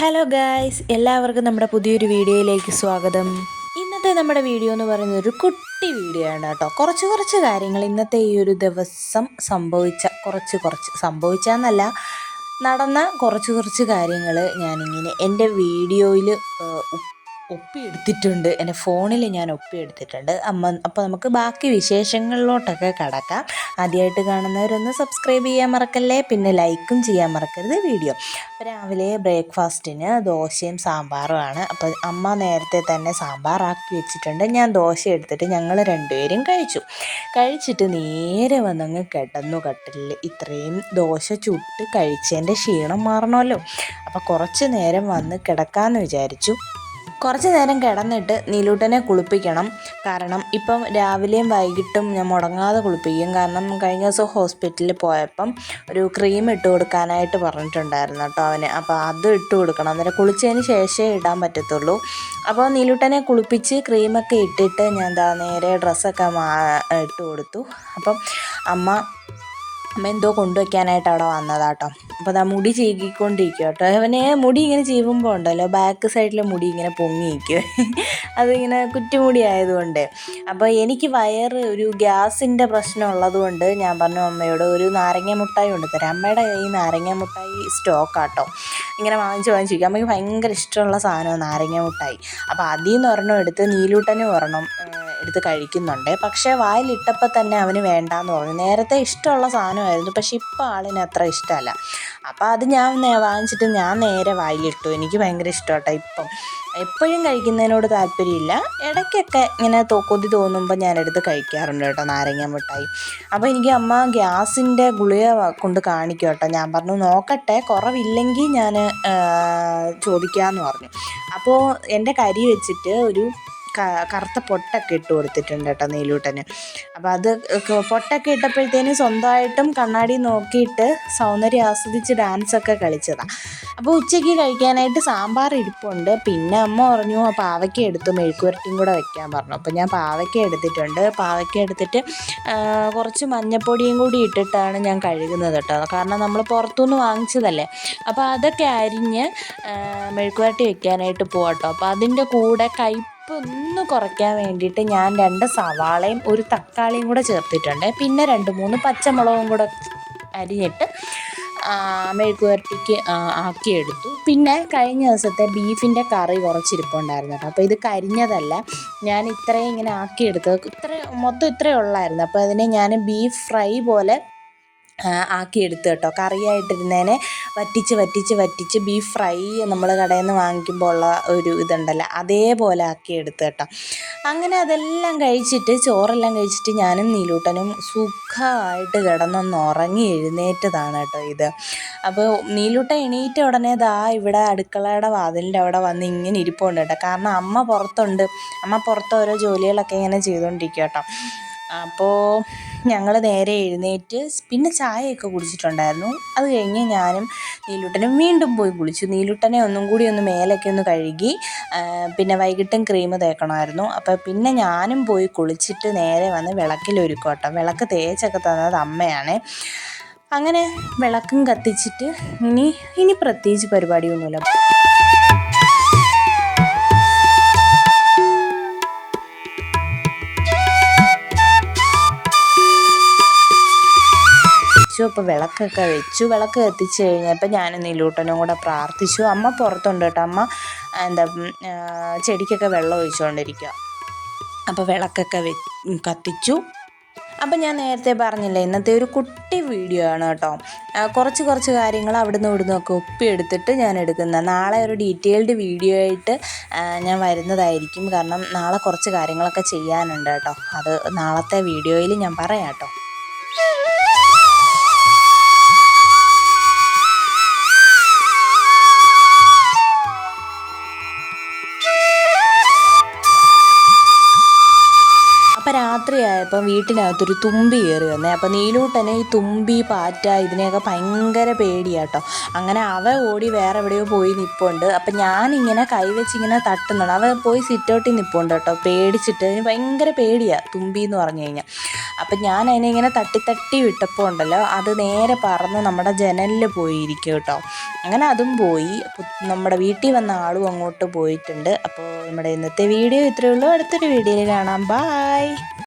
Hello guys എല്ലാവർക്കും നമ്മുടെ പുതിയൊരു വീഡിയോയിലേക്ക് സ്വാഗതം. ഇന്നത്തെ നമ്മുടെ വീഡിയോ എന്ന് പറയുന്നത് ഒരു കുട്ടി വീഡിയോ ആണ് കേട്ടോ. കുറച്ച് കുറച്ച് കാര്യങ്ങൾ ഇന്നത്തെ ഈ ഒരു ദിവസം സംഭവിച്ച കുറച്ച് കുറച്ച് സംഭവിച്ചെന്നല്ല നടന്ന കുറച്ച് കുറച്ച് കാര്യങ്ങൾ ഞാനിങ്ങനെ എന്റെ വീഡിയോയിൽ ഒപ്പിയെടുത്തിട്ടുണ്ട്. എന്റെ ഫോണിൽ ഞാൻ ഒപ്പിയെടുത്തിട്ടുണ്ട്. അമ്മ അപ്പോൾ നമുക്ക് ബാക്കി വിശേഷങ്ങളിലോട്ടൊക്കെ കടക്കാം. ആദ്യമായിട്ട് കാണുന്നവരൊന്ന് സബ്സ്ക്രൈബ് ചെയ്യാൻ മറക്കല്ലേ? പിന്നെ ലൈക്കും ചെയ്യാൻ മറക്കരുത് വീഡിയോ അപ്പോൾ രാവിലെ ബ്രേക്ക്ഫാസ്റ്റിന് ദോശയും സാമ്പാറുമാണ് അപ്പോൾ അമ്മ നേരത്തെ തന്നെ സാമ്പാറാക്കി വെച്ചിട്ടുണ്ട്. ഞാൻ ദോശ എടുത്തിട്ട് ഞങ്ങൾ രണ്ടുപേരും കഴിച്ചു. കഴിച്ചിട്ട് നേരെ വന്നങ്ങ് കിടന്നു. കട്ടിലിൽ ഇത്രയും ദോശ ചുട്ട് കഴിച്ചതിന്റെ ക്ഷീണം മാറണമല്ലോ. അപ്പോൾ കുറച്ച് നേരം വന്ന് കിടക്കാമെന്ന് വിചാരിച്ചു. കുറച്ച് നേരം കിടന്നിട്ട് നീലൂട്ടനെ കുളിപ്പിക്കണം. കാരണം ഇപ്പം രാവിലെയും വൈകിട്ടും ഞാൻ മുടങ്ങാതെ കുളിപ്പിക്കും. കാരണം കഴിഞ്ഞ ദിവസം ഹോസ്പിറ്റലിൽ പോയപ്പം ഒരു ക്രീം ഇട്ട് കൊടുക്കാനായിട്ട് പറഞ്ഞിട്ടുണ്ടായിരുന്നു കേട്ടോ അവന്. അപ്പോൾ അത് ഇട്ട് കൊടുക്കണം. അന്നേരം കുളിച്ചതിന് ശേഷമേ ഇടാൻ പറ്റത്തുള്ളൂ. അപ്പോൾ നീലൂട്ടനെ കുളിപ്പിച്ച് ക്രീമൊക്കെ ഇട്ടിട്ട് ഞാൻ എന്താ നേരെ ഡ്രസ്സൊക്കെ മാ ഇട്ട് കൊടുത്തു. അപ്പം അമ്മ അമ്മ എന്തോ കൊണ്ടുവയ്ക്കാനായിട്ട് അവിടെ വന്നതാട്ടോ. അപ്പോൾ അതാ മുടി ചീകിക്കൊണ്ടിരിക്കുക കേട്ടോ. അവനെ മുടി ഇങ്ങനെ ചീവുമ്പോൾ ഉണ്ടല്ലോ ബാക്ക് സൈഡിലെ മുടി ഇങ്ങനെ പൊങ്ങിയിരിക്കും അതിങ്ങനെ കുറ്റിമുടി ആയതുകൊണ്ട്. അപ്പോൾ എനിക്ക് വയറ് ഒരു ഗ്യാസിന്റെ പ്രശ്നം ഉള്ളതുകൊണ്ട് ഞാൻ പറഞ്ഞു അമ്മയോട് ഒരു നാരങ്ങ മുട്ടായി കൊണ്ട് തരാം. അമ്മയുടെ ഈ നാരങ്ങ മുട്ടായി സ്റ്റോക്കാട്ടോ ഇങ്ങനെ വാങ്ങിച്ച് വാങ്ങിച്ചിരിക്കും അമ്മയ്ക്ക് ഭയങ്കര ഇഷ്ടമുള്ള സാധനമാണ് നാരങ്ങ മുട്ടായി. അപ്പോൾ അതിൽ നിന്ന് ഒരെണ്ണം എടുത്ത് നീലൂട്ടനും ഒരെണ്ണം എടുത്ത് കഴിക്കുന്നുണ്ട്. പക്ഷേ വായിലിട്ടപ്പോൾ തന്നെ അവന് വേണ്ടാന്ന് പറഞ്ഞു. നേരത്തെ ഇഷ്ടമുള്ള സാധനമായിരുന്നു. പക്ഷെ ഇപ്പോൾ ആളിന് അത്ര ഇഷ്ടമല്ല. അപ്പോൾ അത് ഞാൻ വാങ്ങിച്ചിട്ട് ഞാൻ നേരെ വായിലിട്ടു. എനിക്ക് ഭയങ്കര ഇഷ്ടമാട്ടോ ഇപ്പം. എപ്പോഴും കഴിക്കുന്നതിനോട് താല്പര്യമില്ല. ഇടയ്ക്കൊക്കെ ഇങ്ങനെ കൊതി തോന്നുമ്പോൾ ഞാൻ ഞാനെടുത്ത് കഴിക്കാറുണ്ട് കേട്ടോ നാരങ്ങ മിഠായി. അപ്പോൾ എനിക്ക് അമ്മ ഗ്യാസിന്റെ ഗുളിക കൊണ്ട് കാണിക്കും കേട്ടോ. ഞാൻ പറഞ്ഞു നോക്കട്ടെ കുറവില്ലെങ്കിൽ ഞാൻ ചോദിക്കാമെന്ന് പറഞ്ഞു. അപ്പോൾ എന്റെ കരി വെച്ചിട്ട് ഒരു കറുത്ത പൊട്ടൊക്കെ ഇട്ട് കൊടുത്തിട്ടുണ്ട് കേട്ടോ നീലൂട്ടന്. അപ്പോൾ അത് പൊട്ടൊക്കെ ഇട്ടപ്പോഴത്തേനും സ്വന്തമായിട്ടും കണ്ണാടി നോക്കിയിട്ട് സൗന്ദര്യം ആസ്വദിച്ച് ഡാൻസൊക്കെ കളിച്ചതാണ് അപ്പോൾ ഉച്ചയ്ക്ക് കഴിക്കാനായിട്ട് സാമ്പാർ ഇരിപ്പുണ്ട്. പിന്നെ അമ്മ പറഞ്ഞു ആ പാവയ്ക്ക എടുത്തു മെഴുക്കുവരട്ടിയും കൂടെ വെക്കാൻ പറഞ്ഞു. അപ്പോൾ ഞാൻ പാവയ്ക്ക എടുത്തിട്ടുണ്ട്. പാവയ്ക്ക എടുത്തിട്ട് കുറച്ച് മഞ്ഞപ്പൊടിയും കൂടി ഇട്ടിട്ടാണ് ഞാൻ കഴുകുന്നത് കേട്ടോ. കാരണം നമ്മൾ പുറത്തുനിന്ന് വാങ്ങിച്ചതല്ലേ. അപ്പോൾ അതൊക്കെ അരിഞ്ഞ് മെഴുക്കുവരട്ടി വെക്കാനായിട്ട് പോകട്ടോ അപ്പോൾ അതിന്റെ കൂടെ കൈ ഒന്ന് കുറയ്ക്കാൻ വേണ്ടിയിട്ട് ഞാൻ രണ്ട് സവാളയും ഒരു തക്കാളിയും കൂടെ ചേർത്തിട്ടുണ്ട്. പിന്നെ രണ്ട് മൂന്ന് പച്ചമുളകും കൂടെ അരിഞ്ഞിട്ട് മെഴുക്കുവരട്ടിക്ക് ആക്കിയെടുത്തു. പിന്നെ കഴിഞ്ഞ ദിവസത്തെ ബീഫിന്റെ കറി കുറച്ചിരിപ്പുണ്ടായിരുന്നു. അപ്പോൾ ഇത് കരിഞ്ഞതല്ല ഞാൻ ഇത്രയും ഇങ്ങനെ ആക്കിയെടുത്തത്. ഇത്ര മൊത്തം ഇത്രയേ ഉള്ളായിരുന്നു. അപ്പോൾ അതിനെ ഞാൻ ബീഫ് ഫ്രൈ പോലെ ആക്കിയെടുത്ത് കേട്ടോ. കറിയായിട്ടിരുന്നതിനെ വറ്റിച്ച് വറ്റിച്ച് വറ്റിച്ച് ബീഫ് ഫ്രൈ നമ്മൾ കടയിൽ നിന്ന് വാങ്ങിക്കുമ്പോൾ ഉള്ള ഒരു ഇതുണ്ടല്ലോ. അതേപോലെ ആക്കിയെടുത്ത് കേട്ടോ. അങ്ങനെ അതെല്ലാം കഴിച്ചിട്ട് ചോറെല്ലാം കഴിച്ചിട്ട് ഞാനും നീലൂട്ടനും സുഖമായിട്ട് കിടന്നൊന്ന് ഉറങ്ങി എഴുന്നേറ്റതാണ് കേട്ടോ ഇത്. അപ്പോൾ നീലൂട്ട എണീറ്റ ഉടനെ ദാ ഇവിടെ അടുക്കളയുടെ വാതിലിന്റെ അവിടെ വന്ന് ഇങ്ങനെ ഇരിപ്പുണ്ട് കേട്ടോ. കാരണം അമ്മ പുറത്തുണ്ട്. അമ്മ പുറത്ത് ഓരോ ജോലികളൊക്കെ ഇങ്ങനെ ചെയ്തുകൊണ്ടിരിക്കുക കേട്ടോ. അപ്പോൾ ഞങ്ങൾ നേരെ എഴുന്നേറ്റ് പിന്നെ ചായയൊക്കെ കുടിച്ചിട്ടുണ്ടായിരുന്നു. അത് കഴിഞ്ഞ് ഞാനും നീലുട്ടനും വീണ്ടും പോയി കുളിച്ചു. നീലുട്ടനെ ഒന്നും കൂടി ഒന്ന് മേലൊക്കെ ഒന്ന് കഴുകി പിന്നെ വൈകിട്ടും ക്രീം തേക്കണമായിരുന്നു. അപ്പോൾ പിന്നെ ഞാനും പോയി കുളിച്ചിട്ട് നേരെ വന്ന് വിളക്കിലൊരുക്കോട്ടോ വിളക്ക് തേച്ചൊക്കെ തന്നത് അമ്മയാണ്. അങ്ങനെ വിളക്കും കത്തിച്ചിട്ട് ഇനി ഇനി പ്രത്യേകിച്ച് പരിപാടിയൊന്നുമില്ല. വെച്ചു അപ്പോൾ വിളക്കൊക്കെ വെച്ചു വിളക്ക് കത്തിച്ച് കഴിഞ്ഞപ്പോൾ ഞാൻ നീലൂട്ടനും കൂടെ പ്രാർത്ഥിച്ചു. അമ്മ പുറത്തുണ്ട് കേട്ടോ. അമ്മ എന്താ ചെടിക്കൊക്കെ വെള്ളം ഒഴിച്ചുകൊണ്ടിരിക്കുക അപ്പോൾ വിളക്കൊക്കെ വെ കത്തിച്ചു. അപ്പം ഞാൻ നേരത്തെ പറഞ്ഞില്ലേ ഇന്നത്തെ ഒരു കുട്ടി വീഡിയോ ആണ് കേട്ടോ. കുറച്ച് കുറച്ച് കാര്യങ്ങൾ അവിടുന്ന് ഇവിടുന്ന് ഒക്കെ ഒപ്പിയെടുത്തിട്ട് ഞാൻ എടുക്കുന്ന നാളെ ഒരു ഡീറ്റെയിൽഡ് വീഡിയോ ആയിട്ട് ഞാൻ വരുന്നതായിരിക്കും. കാരണം നാളെ കുറച്ച് കാര്യങ്ങളൊക്കെ ചെയ്യാനുണ്ട് കേട്ടോ. അത് നാളത്തെ വീഡിയോയിൽ ഞാൻ പറയാം കേട്ടോ. കഴിഞ്ഞപ്പം വീട്ടിനകത്തൊരു തുമ്പി കയറി വന്നേ. അപ്പം നീലൂട്ടനെ ഈ തുമ്പി പാറ്റ ഇതിനെയൊക്കെ ഭയങ്കര പേടിയാട്ടോ. അങ്ങനെ അവ ഓടി വേറെ എവിടെയോ പോയി നിൽപ്പുണ്ട് അപ്പം ഞാനിങ്ങനെ കൈവച്ചിങ്ങനെ തട്ടുന്നുണ്ട് അവ പോയി സിറ്റൗട്ടിൽ നിൽപ്പുണ്ട് കേട്ടോ പേടിച്ചിട്ട് അതിന് ഭയങ്കര പേടിയാണ് തുമ്പി എന്ന് പറഞ്ഞു കഴിഞ്ഞാൽ. അപ്പം ഞാൻ അതിനെ ഇങ്ങനെ തട്ടി തട്ടി വിട്ടപ്പോൾ ഉണ്ടല്ലോ അത് നേരെ പറന്ന് നമ്മുടെ ജനലിൽ പോയിരിക്കും കേട്ടോ. അങ്ങനെ അതും പോയി. നമ്മുടെ വീട്ടിൽ വന്ന ആളും അങ്ങോട്ട് പോയിട്ടുണ്ട്. അപ്പോൾ നമ്മുടെ ഇന്നത്തെ വീഡിയോ ഇത്രയേ ഉള്ളൂ. അടുത്തൊരു വീഡിയോയിൽ കാണാം. ബായ്